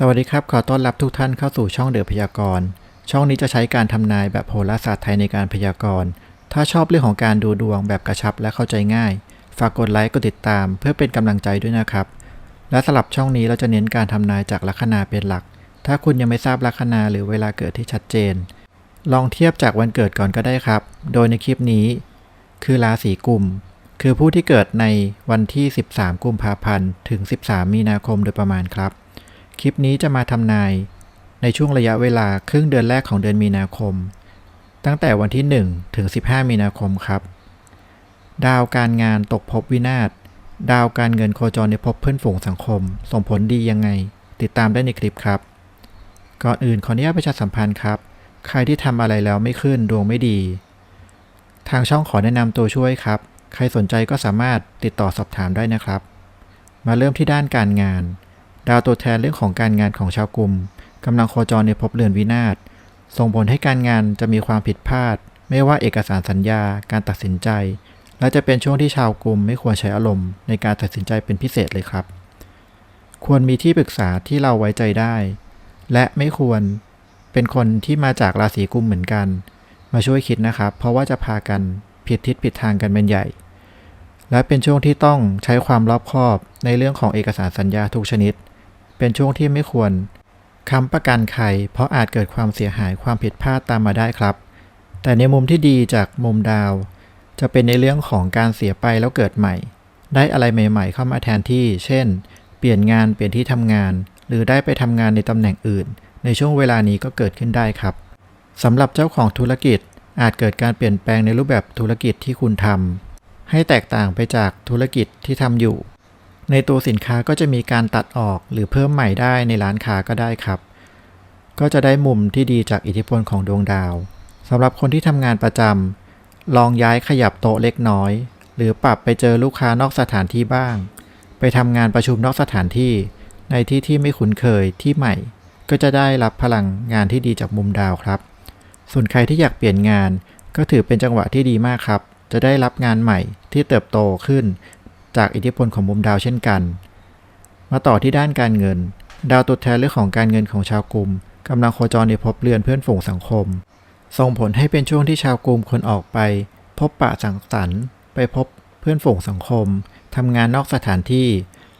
สวัสดีครับ ขอต้อนรับทุกท่านเข้าสู่ช่องเดือพยากรณ์ ช่องนี้จะใช้การทำนายแบบโหราศาสตร์ไทยในการพยากรณ์ ถ้าชอบเรื่องของการดูดวงแบบกระชับและเข้าใจง่าย ฝากกดไลค์กดติดตาม เพื่อเป็นกำลังใจด้วยนะครับ และสำหรับช่องนี้เราจะเน้นการทำนายจากลัคนาเป็นหลัก ถ้าคุณยังไม่ทราบลัคนาหรือเวลาเกิดที่ชัดเจน ลองเทียบจากวันเกิดก่อนก็ได้ครับ โดยในคลิปนี้ คือราศีกุม คือผู้ที่เกิดในวันที่ 13 กุมภาพันธ์ ถึง 13 มีนาคมโดยประมาณครับ คลิปนี้จะมาทำนายในช่วงระยะเวลาครึ่งเดือนแรกของเดือนมีนาคม ตั้งแต่วันที่ 1 ถึง 15 มีนาคมครับ ดาวการงานตกภพวินาศ ดาวการเงินโคจรในภพเพื่อนฝูงสังคม ส่งผลดียังไง ติดตามได้ในคลิปครับ ก่อนอื่นขออนุญาตประชาสัมพันธ์ครับ ใครที่ทำอะไรแล้วไม่ขึ้นดวงไม่ดี ทางช่องขอแนะนำตัวช่วยครับ ใครสนใจก็สามารถติดต่อสอบถามได้นะครับ มาเริ่มที่ด้านการงาน ดาวตัวแทนเรื่องของการงานของชาวกลุ่มกำลังโคจรในภพเรือนวินาศ ส่งผลให้การงานจะมีความผิดพลาด ไม่ว่าเอกสารสัญญา การตัดสินใจ และจะเป็นช่วงที่ชาวกลุ่มไม่ควรใช้อารมณ์ในการตัดสินใจเป็นพิเศษเลยครับ ควรมีที่ปรึกษาที่เราไว้ใจได้ และไม่ควรเป็นคนที่มาจากราศีกุมเหมือนกัน มาช่วยคิดนะครับ เพราะว่าจะพากันผิดทิศผิดทางกันเป็นใหญ่ และเป็นช่วงที่ต้องใช้ความรอบคอบในเรื่องของเอกสารสัญญาทุกชนิด เป็นช่วงที่ไม่ควรค้ำประกันใครเพราะอาจเกิดความเสียหายความผิดพลาดตามมาได้ครับ แต่ในมุมที่ดีจากมุมดาว จะเป็นในเรื่องของการเสียไปแล้วเกิดใหม่ ได้อะไรใหม่ ๆ เข้ามาแทนที่ เช่น เปลี่ยนงานเปลี่ยนที่ทำงาน หรือได้ไปทำงานในตำแหน่งอื่น ในช่วงเวลานี้ก็เกิดขึ้นได้ครับสำหรับเจ้าของธุรกิจอาจเกิดการเปลี่ยนแปลงในรูปแบบธุรกิจที่คุณทำให้แตกต่างไปจากธุรกิจที่ทำอยู่ ในตัวสินค้าก็จะมีการตัดออกหรือเพิ่มใหม่ได้ในร้านค้าก็ได้ครับ ก็จะได้มุมที่ดีจากอิทธิพลของดวงดาวสำหรับคนที่ทำงานประจำลองย้ายขยับโต๊ะเล็กน้อย หรือปรับไปเจอลูกค้านอกสถานที่บ้าง ไปทำงานประชุมนอกสถานที่ ในที่ที่ไม่คุ้นเคยที่ใหม่ ก็จะได้รับพลังงานที่ดีจากมุมดาวครับ ส่วนใครที่อยากเปลี่ยนงาน ก็ถือเป็นจังหวะที่ดีมากครับ จะได้รับงานใหม่ที่เติบโตขึ้น จากอิทธิพลของมุมดาวเช่นกัน มาต่อที่ด้านการเงิน ดาวตัวแทนเรื่องของการเงินของชาวกลุ่มกำลังโคจรในภพเรือนเพื่อนฝูงสังคม ส่งผลให้เป็นช่วงที่ชาวกลุ่มคนออกไป พบปะสังสรรค์ ไปพบเพื่อนฝูงสังคมทำงานนอกสถานที่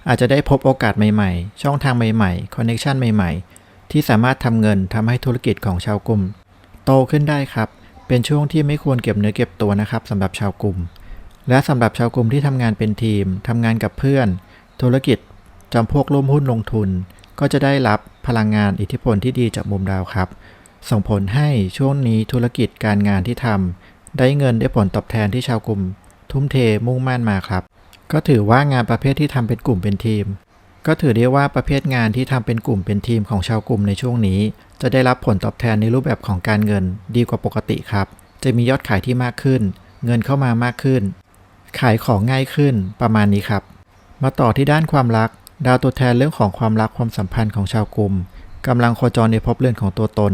อาจจะได้พบโอกาสใหม่ๆ ช่องทางใหม่ๆ คอนเนคชันใหม่ๆ ที่สามารถทำเงินทำให้ธุรกิจของชาวกลุ่ม โตขึ้นได้ครับ เป็นช่วงที่ไม่ควรเก็บเนื้อเก็บตัวนะครับสำหรับชาวกลุ่ม และสำหรับชาวกลุ่มที่ทำงานเป็นทีมทำงานกับเพื่อน ธุรกิจจำพวกร่วมหุ้นลงทุน ก็จะได้รับพลังงานอิทธิพลที่ดีจากมุมดาวครับ ส่งผลให้ช่วงนี้ธุรกิจการงานที่ทำได้เงินได้ผลตอบแทนที่ชาวกลุ่ม ทุ่มเทมุ่งมั่นมาครับ ก็ถือว่างานประเภทที่ทำเป็นกลุ่มเป็นทีม ก็ถือได้ว่าประเภทงานที่ทำเป็นกลุ่มเป็นทีมของชาวกลุ่มในช่วงนี้ จะได้รับผลตอบแทนในรูปแบบของการเงินดีกว่าปกติครับ จะมียอดขายที่มากขึ้น เงินเข้ามามากขึ้น ขายของง่ายขึ้นประมาณนี้ครับ มาต่อที่ด้านความรัก ดาวตัวแทนเรื่องของความรักความสัมพันธ์ของชาวกลุ่มกำลังโคจรในภพเรือนของตัวตน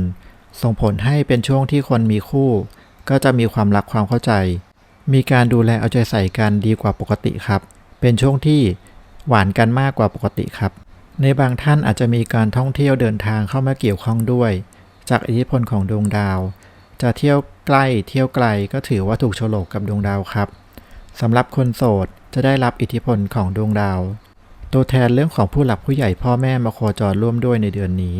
ส่งผลให้เป็นช่วงที่คนมีคู่ ก็จะมีความรักความเข้าใจ มีการดูแลเอาใจใส่กันดีกว่าปกติครับ เป็นช่วงที่หวานกันมากกว่าปกติครับ ในบางท่านอาจจะมีการท่องเที่ยวเดินทางเข้ามาเกี่ยวข้องด้วย จากอิทธิพลของดวงดาว จะเที่ยวใกล้เที่ยวไกลก็ถือว่าถูกโฉลกกับดวงดาวครับ สำหรับคนโสดจะได้รับอิทธิพลของดวงดาว ตัวแทนเรื่องของผู้หลักผู้ใหญ่พ่อแม่มาโคจรร่วมด้วยในเดือนนี้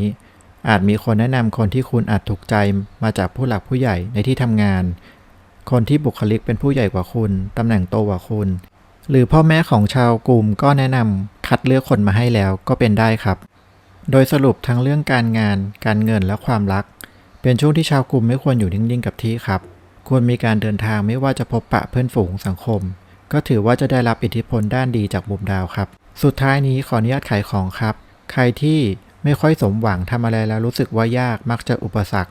อาจมีคนแนะนำคนที่คุณอาจถูกใจมาจากผู้หลักผู้ใหญ่ในที่ทำงาน คนที่บุคลิกเป็นผู้ใหญ่กว่าคุณตำแหน่งโตกว่าคุณ หรือพ่อแม่ของชาวกลุ่มก็แนะนำคัดเลือกคนมาให้แล้วก็เป็นได้ครับ โดยสรุปทั้งเรื่องการงาน การเงินและความรัก เป็นช่วงที่ชาวกลุ่มไม่ควรอยู่นิ่งๆกับที่ครับ ควรมีการเดินทางไม่ว่าจะพบปะเพื่อนฝูงสังคม ก็ถือว่าจะได้รับอิทธิพลด้านดีจากมุมดาวครับ สุดท้ายนี้ขออนุญาตขายของครับ ใครที่ไม่ค่อยสมหวังทำอะไรแล้วรู้สึกว่ายากมักจะอุปสรรค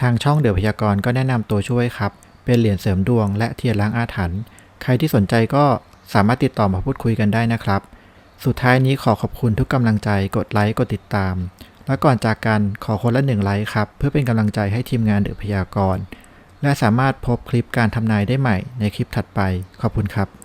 ทางช่องเดือพยากรณ์ก็แนะนำตัวช่วยครับ เป็นเหรียญเสริมดวงและเทียนล้างอาถรรพ์ใครที่สนใจก็สามารถติดต่อมาพูดคุยกันได้นะครับ สุดท้ายนี้ขอขอบคุณทุกกำลังใจกดไลค์กดติดตาม และก่อนจากกันขอคนละหนึ่งไลค์ครับ เพื่อเป็นกำลังใจให้ทีมงานเดือพยากรณ์ และสามารถพบคลิปการทำนายได้ใหม่ในคลิปถัดไป ขอบคุณครับ